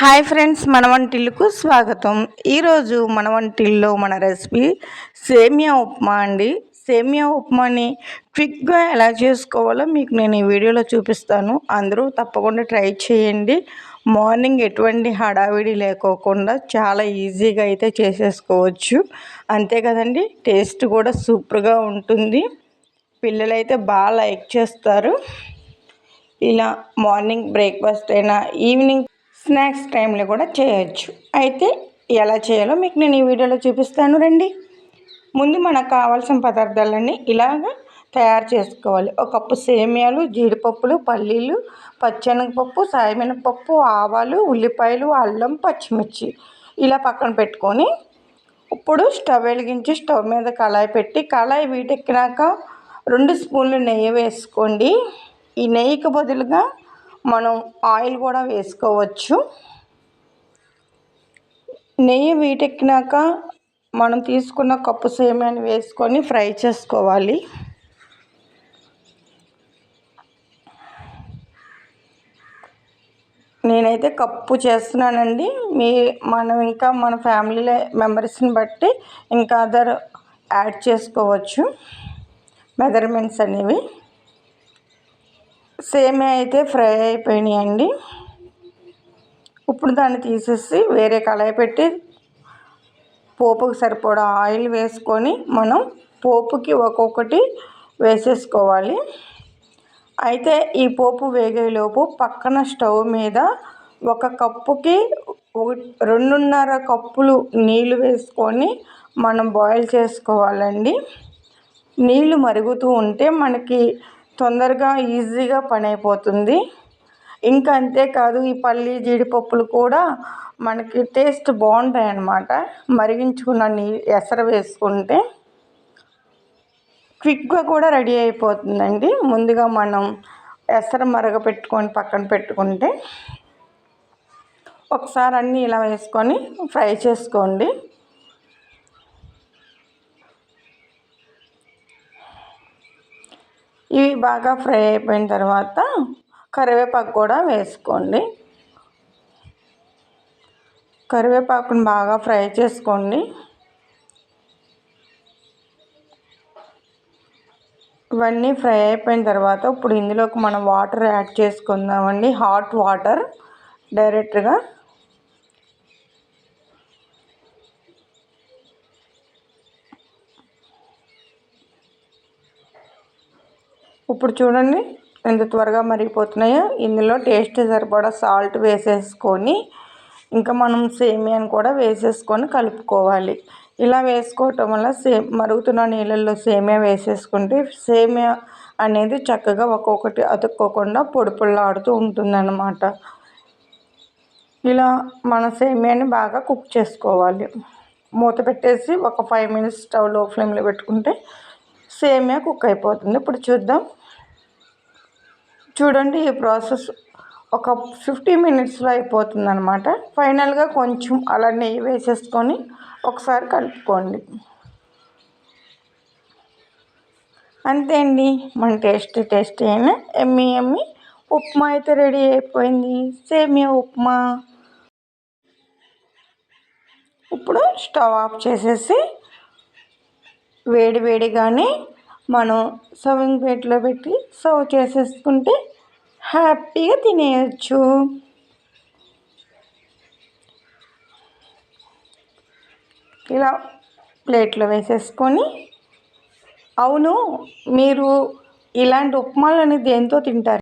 Hi friends మన వంటిల్లుకు స్వాగతం. ఈరోజు మన వంటిల్లో మన రెసిపీ సేమియా ఉప్మా అండి. సేమియా ఉప్మాని క్విక్గా ఎలా చేసుకోవాలో మీకు నేను ఈ వీడియోలో చూపిస్తాను. అందరూ తప్పకుండా ట్రై చేయండి. మార్నింగ్ ఎటువంటి హడావిడి లేకోకుండా చాలా ఈజీగా అయితే చేసేసుకోవచ్చు. అంతే కదండి టేస్ట్ కూడా సూపర్గా ఉంటుంది. పిల్లలైతే బాగా లైక్ చేస్తారు. ఇలా మార్నింగ్ బ్రేక్ఫాస్ట్ అయినా ఈవినింగ్ స్నాక్స్ టైంలో కూడా చేయొచ్చు. అయితే ఎలా చేయాలో మీకు నేను ఈ వీడియోలో చూపిస్తాను. రండి. ముందు మనకు కావాల్సిన పదార్థాలన్నీ ఇలాగ తయారు చేసుకోవాలి. ఒక కప్పు సేమియాలు జీడిపప్పులు పల్లీలు పచ్చెనగపప్పు సాయమినపప్పు ఆవాలు ఉల్లిపాయలు అల్లం పచ్చిమిర్చి ఇలా పక్కన పెట్టుకొని ఇప్పుడు స్టవ్ వెలిగించి స్టవ్ మీద కళాయి పెట్టి కళాయి వీటెక్కినాక రెండు స్పూన్లు నెయ్యి వేసుకోండి. ఈ నెయ్యికి బదులుగా మనం ఆయిల్ కూడా వేసుకోవచ్చు. నెయ్యి వీటెక్కినాక మనం తీసుకున్న కప్పు సేమియాని వేసుకొని ఫ్రై చేసుకోవాలి. నేనైతే కప్పు చేస్తున్నానండి. మీ మనం ఇంకా మన ఫ్యామిలీ మెంబర్స్ని బట్టి ఇంకా అదర్ యాడ్ చేసుకోవచ్చు. మెజర్మెంట్స్ అనేవి. సేమియా అయితే ఫ్రై అయిపోయినాయండి. ఇప్పుడు దాన్ని తీసేసి వేరే కళాయి పెట్టి పోపుకి సరిపడా ఆయిల్ వేసుకొని మనం పోపుకి ఒక్కొక్కటి వేసేసుకోవాలి. అయితే ఈ పోపు వేగేలోపు పక్కన స్టవ్ మీద ఒక కప్పుకి రెండున్నర కప్పులు నీళ్ళు వేసుకొని మనం బాయిల్ చేసుకోవాలండి. నీళ్ళు మరుగుతూ ఉంటే మనకి తొందరగా ఈజీగా పని అయిపోతుంది ఇంకా అంతేకాదు ఈ పల్లి జీడిపప్పులు కూడా మనకి టేస్ట్ బాగుంటాయి అన్నమాట మరిగించుకున్న నీ ఎసర వేసుకుంటే క్విక్గా కూడా రెడీ అయిపోతుందండి. ముందుగా మనం ఎసరు మరగపెట్టుకొని పక్కన పెట్టుకుంటే ఒకసారి అన్నీ ఇలా వేసుకొని ఫ్రై చేసుకోండి. ఇవి బాగా ఫ్రై అయిపోయిన తర్వాత కరివేపాకు కూడా వేసుకోండి. కరివేపాకుని బాగా ఫ్రై చేసుకోండి. ఇవన్నీ ఫ్రై అయిపోయిన తర్వాత ఇప్పుడు ఇందులోకి మనం వాటర్ యాడ్ చేసుకుందామండి. హాట్ వాటర్ డైరెక్ట్గా ఇప్పుడు చూడండి ఎంత త్వరగా మరిగిపోతున్నాయో. ఇందులో టేస్ట్ సరిపడా సాల్ట్ వేసేసుకొని ఇంకా మనం సేమియాని కూడా వేసేసుకొని కలుపుకోవాలి. ఇలా వేసుకోవటం వల్ల సే మరుగుతున్న నీళ్ళల్లో సేమియా వేసేసుకుంటే సేమియా అనేది చక్కగా ఒక్కొక్కటి అతుక్కోకుండా పొడి పొడిలాడుతూ ఉంటుందన్నమాట. ఇలా మన సేమియాని బాగా కుక్ చేసుకోవాలి. మూత పెట్టేసి ఒక ఫైవ్ మినిట్స్ స్టవ్లో ఫ్లేమ్లో పెట్టుకుంటే సేమియా కుక్ అయిపోతుంది. ఇప్పుడు చూద్దాం. చూడండి ఈ ప్రాసెస్ ఒక ఫిఫ్టీ మినిట్స్లో అయిపోతుంది అనమాట ఫైనల్గా కొంచెం అలా నెయ్యి వేసేసుకొని ఒకసారి కలుపుకోండి. అంతే అండి. మన టేస్టీ టేస్టీ అయిన ఎమ్మి ఎమ్మి ఉప్మా అయితే రెడీ అయిపోయింది. సేమియా ఉప్మా. ఇప్పుడు స్టవ్ ఆఫ్ చేసేసి వేడి వేడిగానే మనం సర్వింగ్ ప్లేట్లో పెట్టి సర్వ్ చేసేసుకుంటే హ్యాపీగా తినేయచ్చు. ఇలా ప్లేట్లో వేసేసుకొని అవును మీరు ఇలాంటి ఉప్మాలని దేంతో తింటారు?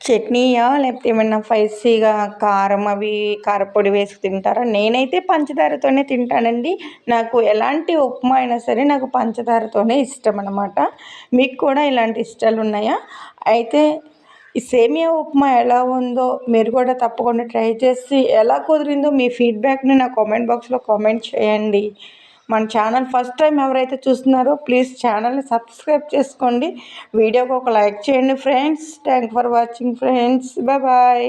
చట్నీయా? లేకపోతే ఏమైనా స్పైసీగా కారం అవి కారపొడి వేసి తింటారా? నేనైతే పంచదారతోనే తింటానండి. నాకు ఎలాంటి ఉప్మా అయినా సరే నాకు పంచదారతోనే ఇష్టం అనమాట మీకు కూడా ఇలాంటి ఇష్టాలు ఉన్నాయా? అయితే ఈ సేమియా ఉప్మా ఎలా ఉందో మీరు కూడా తప్పకుండా ట్రై చేసి ఎలా కుదిరిందో మీ ఫీడ్బ్యాక్ని నా కామెంట్ బాక్స్లో కామెంట్ చేయండి. మన ఛానల్ ఫస్ట్ టైం ఎవరైతే చూస్తున్నారో ప్లీజ్ ఛానల్ని సబ్స్క్రైబ్ చేసుకోండి. వీడియోకి ఒక లైక్ చేయండి friends. Thank for watching friends. Bye bye.